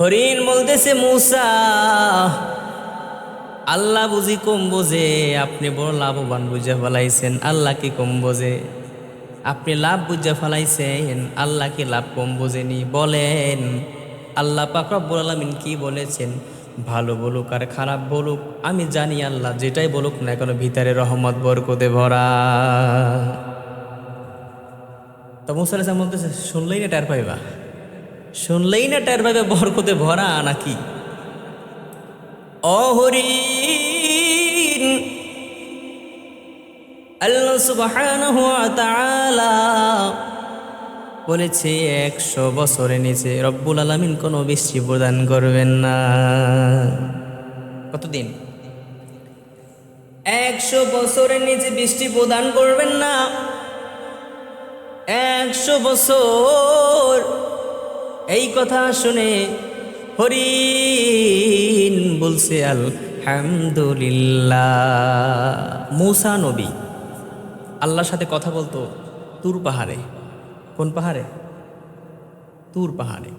হরিণ বলতেছে, মূসা, আল্লাহ বুঝি কম বোঝে, আপনি বড় লাভবান বুঝে ফেলাইছেন, আল্লাহ কি কম বোঝে? আপনি লাভ বুঝে ফেলাইছেন, আল্লাহ কি লাভ কম বোঝেনি? বলেন, আল্লাহ পাক রব্বুল আলামিন কি বলেছেন? ভালো বলুক আর খারাপ বলুক, আমি জানি আল্লাহ যেটাই বলুক না কেন ভিতরে রহমত, বরকতে ভরা। তো মুসা আলাইসালাম বলতেছে, শুনলেই না, টের পাইবা। শুনলেই না টের পাইবে বরকতে ভরা নাকি? তাআলা বলেছে, একশো বছরের নিচে রব্বুল আলামিন কোনো বৃষ্টি প্রদান করবেন না। কতদিন? একশো বছরের নিচে বৃষ্টি প্রদান করবেন না। একশো বছর এই কথা শুনে হরিণ বলছে, আলহামদুলিল্লাহ। মুসা নবী, আল্লাহর সাথে কথা বলতো তুর পাহাড়ে। কোন পাহাড়ে? তুর পাহাড়ে।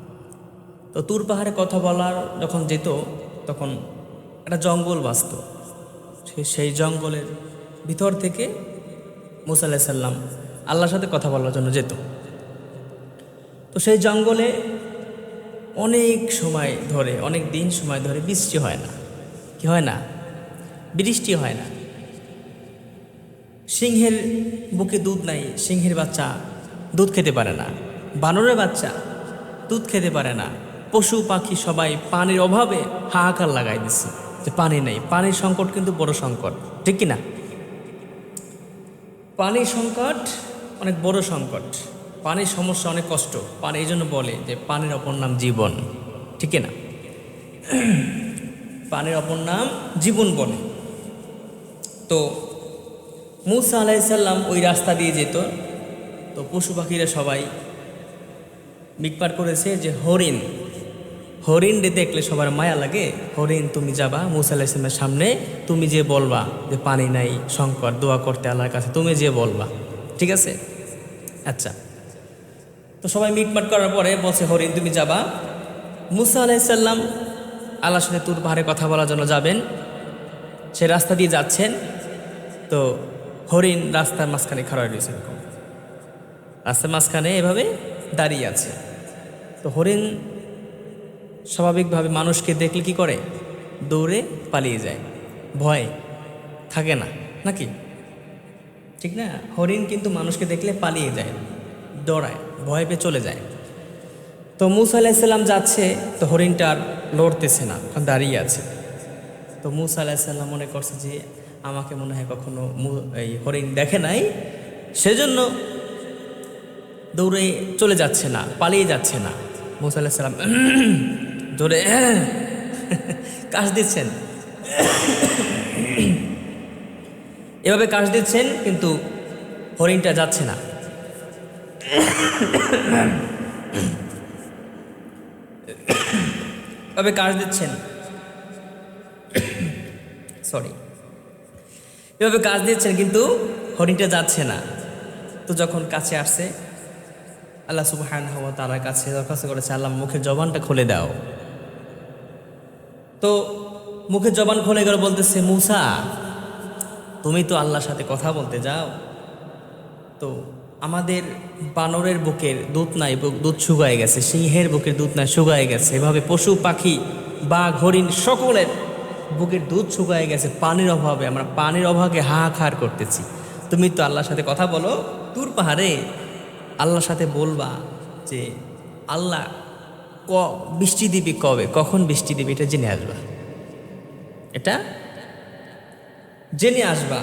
তো তুর পাহাড়ে কথা বলার যখন যেত, তখন একটা জঙ্গল বাঁচত। সেই জঙ্গলের ভিতর থেকে মুসা আলাইহিস সাল্লাম আল্লাহর সাথে কথা বলার জন্য যেত। তো সেই জঙ্গলে অনেক সময় ধরে, অনেক দিন সময় ধরে বৃষ্টি হয় না। কি হয় না? বৃষ্টি হয় না। সিংহের বুকে দুধ নাই, সিংহের বাচ্চা দুধ খেতে পারে না। বানরের বাচ্চা দুধ খেতে পারে না। পশু পাখি সবাই পানির অভাবে হাহাকার লাগাই দিচ্ছে যে পানি নেই। পানির সংকট কিন্তু বড় সংকট, ঠিক কি না? পানির সংকট অনেক বড় সংকট। পানির সমস্যা অনেক কষ্ট। পানি এই জন্য বলে যে পানির অপর নাম জীবন। ঠিক না? পানির অপর নাম জীবন বলে। তো মুসা আলাইসাল্লাম ওই রাস্তা দিয়ে যেত। তো পশু পাখিরা সবাই মিটমাট করেছে যে, হরিণ হরিণ রে দেখলে সবার মায়া লাগে। হরিণ, তুমি যাবা মুসা আলাইসলামের সামনে। তুমি যে বলবা যে পানি নাই সংকট দোয়া করতে আল্লাহর কাছে, তুমি যে বলবা। ঠিক আছে? আচ্ছা। তো সবাই মিটমাট করার পরে বলছে, হরিণ, তুমি যাবা? মুসা আলাইসাল্লাম আল্লাহর সাথে তুর পাহাড়ে কথা বলার জন্য যাবেন। সে রাস্তা দিয়ে যাচ্ছেন। তো হরিণ রাস্তার মাঝখানে খাড়া রয়েছে এরকম। রাস্তার মাঝখানে এভাবে দাঁড়িয়ে আছে। তো হরিণ স্বাভাবিকভাবে মানুষকে দেখলে কি করে? দৌড়ে পালিয়ে যায়। ভয়। থাকে না। নাকি? ঠিক না? হরিণ কিন্তু মানুষকে দেখলে পালিয়ে যায় দৌড়ায়, ভয় পেয়ে চলে যায়। তো মুসা আলাইসাল্লাম যাচ্ছে, তো হরিণটা আর লড়তেছে না দাঁড়িয়ে আছে। তো মুসা আলাইসাল্লাম মনে করছে যে, আমাকে মনে হয় কখনো এই হরিণ দেখে নাই, সেজন্য দৌড়ে চলে যাচ্ছে না, পালিয়ে যাচ্ছে না। মুসা আলাইসাল্লাম ধরে কাজ দিচ্ছেন। এভাবে কাজ দিচ্ছেন, কিন্তু হরিণটা যাচ্ছে না। এভাবে কাজ দিচ্ছেন? সরি এভাবে কাজ দিচ্ছেন কিন্তু হরিণটা যাচ্ছে না। তো যখন কাছে আসছে, আল্লাহ সুবহান হওয়া তার কাছে দরখাস্ত করেছে, আল্লাহ মুখের জবানটা খুলে দাও। তো মুখের জবান খুলে গেল বলতেছে, মুসা, তুমি তো আল্লাহর সাথে কথা বলতে যাও। তো আমাদের বানরের বুকের দুধ নাই, বু- দুধ শুকায় গেছে, সিংহের বুকের দুধ নাই, শুকায় গেছে। এভাবে পশু, পাখি বাঘ হরিণ সকলের বুকের দুধ শুকায় গেছে, পানির অভাবে। আমরা পানির অভাবে হাহাকার করতেছি। তুমি তো আল্লাহর সাথে কথা বলো, দূর পাহাড়ে আল্লাহর সাথে বলবা যে, আল্লাহ, ক, বৃষ্টি দিবি কবে? কখন বৃষ্টি দিবি? এটা জেনে আসবা। এটা জেনে আসবা।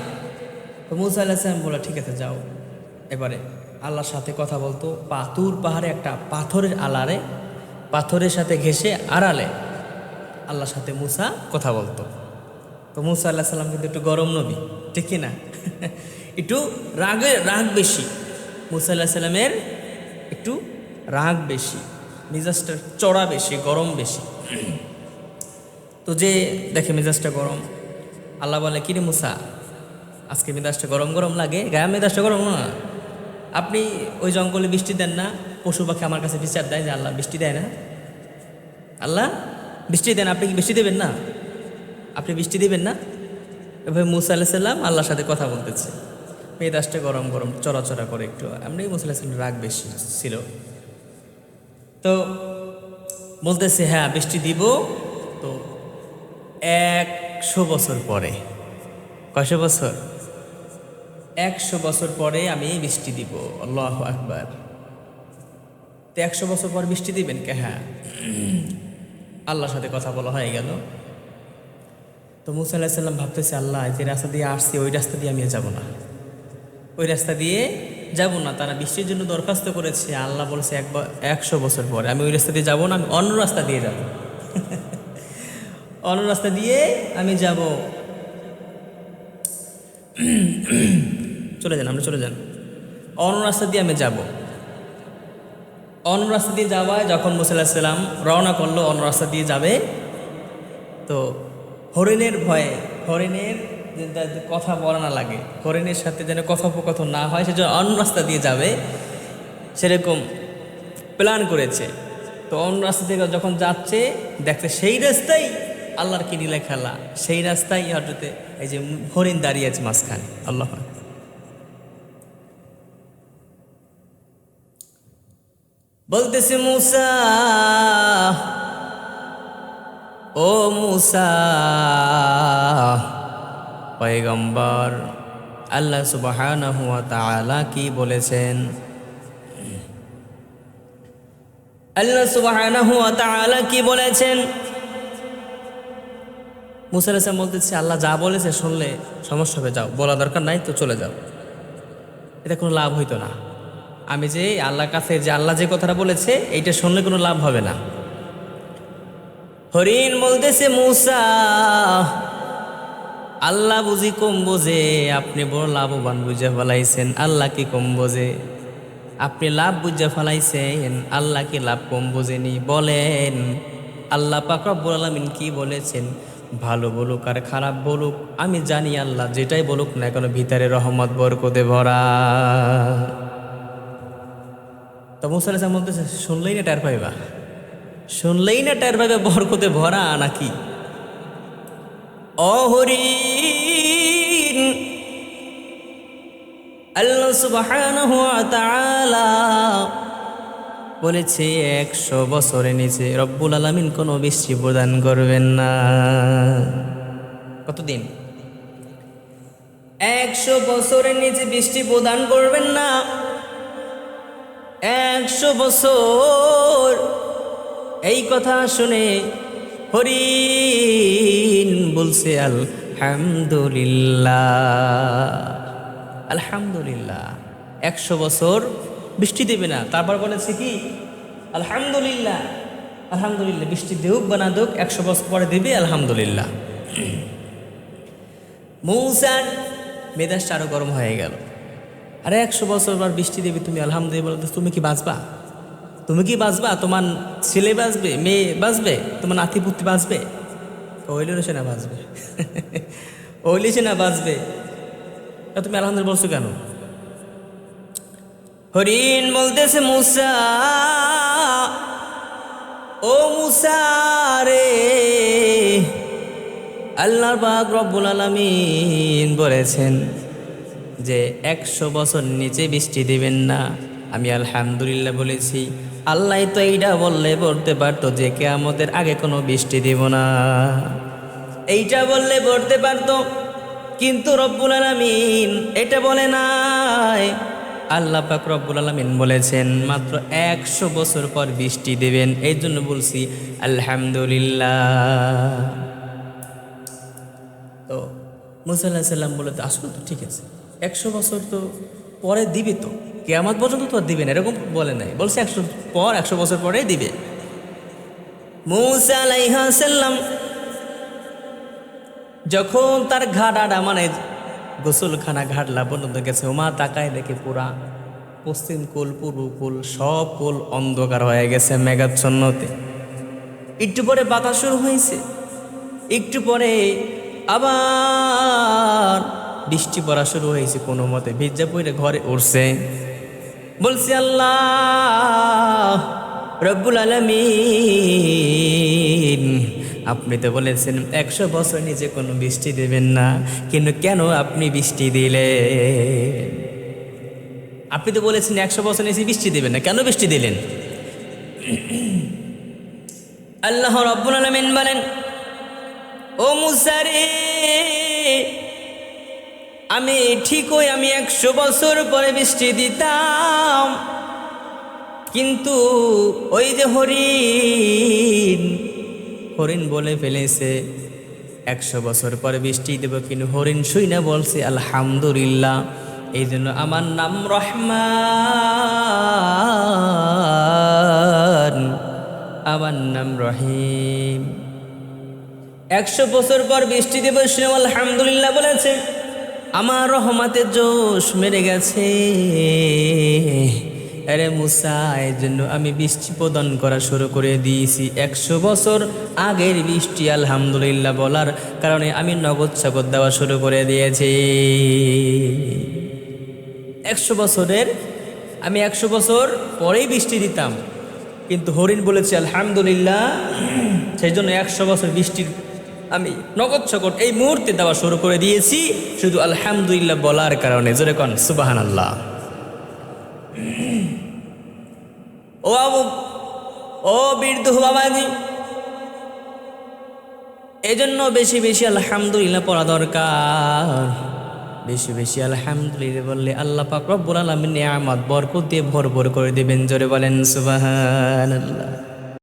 মুসা আলাহিসাম বলে ঠিক আছে, যাও। এবারে আল্লাহর সাথে কথা বলতো পাতুর পাহাড়ে একটা পাথরের আলারে পাথরের সাথে ঘেসে আড়ালে আল্লাহর সাথে মুসা কথা বলতো। তো মুসা আল্লাহ সাল্লাম কিন্তু একটু গরম নবী, ঠিক না? একটু রাগে, রাগ বেশি। মুসা আল্লাহ সাল্লামের একটু রাগ বেশি, মিজাজটা চড়া বেশি, গরম বেশি। তো যে দেখে মেজাজটা গরম, আল্লাহ বলে, কিরে মুসা, আজকে মেজাজটা গরম গরম লাগে? গায়ে, মেজাজটা গরম না। আপনি ওই জঙ্গলে বৃষ্টি দেন না, পশু পাখি আমার কাছে বিচার দেয় যে আল্লাহ বৃষ্টি দেয় না। আল্লাহ, বৃষ্টি দেন, আপনি কি বৃষ্টি দেবেন না? আপনি বৃষ্টি দেবেন না? এভাবে মুসা আলাহ সাল্লাম আল্লাহর সাথে কথা বলতেছে। মেয়েদাসটা গরম গরম চড়াচড়া করে একটু, এমনি মুসা আলাহ সাল্লাম রাগ বেশি ছিল। তো বলতেছে হ্যাঁ বৃষ্টি দিব তো একশো বছর পরে। কয়শো বছর? একশো বছর পরে আমি বৃষ্টি দিব। আল্লাহ আকবার। তো একশো বছর পর বৃষ্টি দিবেন কে? হ্যাঁ। আল্লাহর সাথে কথা বলা হয়ে গেল। তো মুসা আল্লাহ ভাবতেছে, আল্লাহ, যে রাস্তা দিয়ে আসছি, ওই রাস্তা দিয়ে আমি যাব না। ওই রাস্তা দিয়ে যাব না, তারা বৃষ্টির জন্য দরখাস্ত করেছে। আল্লাহ বলছে একবার একশো বছর পরে আমি ওই রাস্তা দিয়ে যাব না, আমি অন্য রাস্তা দিয়ে যাব। অন্য রাস্তা দিয়ে আমি যাব। চলে যান আমরা চলে যান। অন্য রাস্তা দিয়ে আমি যাব। অন্য রাস্তা দিয়ে যাওয়ায় যখন মুসাল্লাহ সাল্লাম রওনা করল অন্য রাস্তা দিয়ে যাবে। তো হরিণের ভয়ে, হরিণের কথা বলা না লাগে, হরিণের সাথে যেন কথোপকথন না হয়, সেজন্য অন্য রাস্তা দিয়ে যাবে। সেরকম প্ল্যান করেছে। তো অন্য রাস্তা থেকে যখন যাচ্ছে দেখতে সেই রাস্তাই আল্লাহর কি নীলা খেলা। সেই রাস্তায় হঠাতে এই যে হরিণ দাঁড়িয়ে আছে মাঝখানে। আল্লাহ বলতেছে মুসা, ও মুসা, পয়গম্বর, আল্লাহ সুবহানাহু ওয়া তাআলা কি বলেছেন? আল্লাহ সুবহানাহু ওয়া তাআলা কি বলেছেন? মুসা আলাইহিস সালাম বলতেছে, আল্লাহ যা বলেছে শুনলে সমস্যা হবে যাও, বলা দরকার নাই তো চলে যাও। এটা কোনো লাভ হইতো না। আমি যে আল্লাহর কাছে যে আল্লাহ যে কথাটা বলেছে, এইটা শুনলে কোনো লাভ হবে না। হরিণ বলতেছে, মূসা, আল্লাহ বুঝি কম বোঝে, আপনি বড় লাভবান বুঝে ফেলাইছেন, আল্লাহ কি কম বোঝে? আপনি লাভ বুঝে ফেলাইছেন, আল্লাহ কি লাভ কম বোঝেনি? বলেন, আল্লাহ পাক রব্বুল আলামিন কি বলেছেন? ভালো বলুক আর খারাপ বলুক, আমি জানি আল্লাহ যেটাই বলুক না কেন, ভিতরে রহমত, বরকতে ভরা। তো মুসা আলাইহিস সালাম বলতেছে, শুনলেই না টের পাইবা। শুনলেই না টের পাইবা বরকতে ভরা নাকি? অহরিণ আল্লাহ সুবহানাহু ওয়া তাআলা বলেছে, একশো বছরের নিচে রব্বুল আলামিন কোনো বৃষ্টি প্রদান করবেন না। কতদিন? একশো বছরের নিচে বৃষ্টি প্রদান করবেন না। একশো বছর। এই কথা শুনে হরিণ বলছে, আলহামদুলিল্লাহ। আলহামদুলিল্লাহ। একশো বছর বৃষ্টি দেবে না। তারপর বলেছে কি? আলহামদুলিল্লাহ। আলহামদুলিল্লাহ। বৃষ্টি দেউক বা না দেউক, একশো বছর পরে দেবে, আলহামদুলিল্লাহ। মৌসার মেজাজটা আরও গরম হয়ে গেল। আরে একশো বছর পর বৃষ্টি দেবে তুমি, আলহামদুলিল্লাহ বলো তুমি কি বাঁচবা? তুমি কি বাঁচবা? তোমার ছেলে বাঁচবে, মেয়ে বাঁচবে, তোমার নাতিপুতি বাঁচবে? ওইলে সে না বাঁচবে। ওইলে সে না বাঁচবে। তুমি আলহামদুলিল্লাহ বলছো কেন? হরিণ বলতেছে, মুসা, ও মুসা রে, আল্লাহর পাক রব্বুল আলামিন বলেছেন যে একশো বছর নিচে বৃষ্টি দেবেন না। আমি আলহামদুলিল্লাহ বলেছি, আল্লাহ তো এইটা বললে বলতে পারতো যে কে আমাদের আগে কোনো বৃষ্টি দিব না। এইটা বললে বলতে পারতো, কিন্তু রব্বুল আলামিন এটা বলে নাই। আল্লাহ পাক রব্বুল আলামিন বলেছেন, মাত্র একশো বছর পর বৃষ্টি দেবেন এই জন্য বলছি আলহামদুলিল্লাহ। তো মুসাল্লাহ সাল্লাম বলে তো আসলে তো ঠিক আছে। একশো বছর তো পরে দিবে তো। কেয়ামত পর্যন্ত তো আর দিবে না, এরকম বলে নাই। বলছে একশো পর, একশো বছর পরেই দিবে। যখন তার ঘাটাটা মানে গোসলখানা ঘাটলা পর্যন্ত গেছে ওমা তাকায় দেখে পুরা পশ্চিম কুল, পূর্ব কুল, সব কুল অন্ধকার হয়ে গেছে মেঘাচ্ছন্নতে। একটু পরে বাতাস শুরু হয়েছে। একটু পরে আবার বৃষ্টি পড়া শুরু হয়েছে কোনো মতে। ভিজা পড়ে ঘরে উঠছে। বলছি, আল্লাহ রব্বুল আলমিন, আপনি তো বলেছেন একশো বছর নিচে কোনো বৃষ্টি দেবেন না, কিন্তু কেন আপনি বৃষ্টি দিলেন? আপনি তো বলেছেন একশো বছর নিচে বৃষ্টি দেবেন না, কেন বৃষ্টি দিলেন? আল্লাহ রব্বুল আলমিন বলেন, ও মুসারে আমি ঠিকই আমি একশো বছর পরে বৃষ্টি দিতাম। কিন্তু ওই যে হরিণ হরিণ বলে ফেলেছে, একশো বছর পরে বৃষ্টি দেব কিন্তু হরিণ শুই না বলছে, আলহামদুলিল্লাহ। এই জন্য আমার নাম রহমান, আমার নাম রহিম। একশো বছর পর বৃষ্টি দেব শুনে আলহামদুলিল্লাহ বলেছে। আমার রহমাতের জোশ মেরে গেছে। আরে মুসা এর জন্য আমি বৃষ্টি প্রদান করা শুরু করে দিয়েছি। একশো বছর আগের বৃষ্টি, আলহামদুলিল্লাহ বলার কারণে আমি নগদ sagod দেওয়া শুরু করে দিয়েছি। একশো বছরের, আমি একশো বছর পরেই বৃষ্টি দিতাম। কিন্তু হরিণ বলেছে, আলহামদুলিল্লাহ, সেই জন্য একশো বছর বৃষ্টির আমি নগদ সকট এই মুহূর্তে দেওয়া শুরু করে দিয়েছি। শুধু আলহামদুলিল্লাহ বলার কারণে, জোরে কন সুবাহান আল্লাহ ও আবু, ও বীরদুহ বাবাজি। এজন্য বেশি বেশি আলহামদুলিল্লাহ পড়া দরকার। বেশি বেশি আলহামদুলিল্লাহ বললে আল্লাহ পাক রব্বুল আলামিন নিয়ামত, বরকত দিয়ে ভরপুর করে দিবেন, জোরে বলেন, সুবহানাল্লাহ।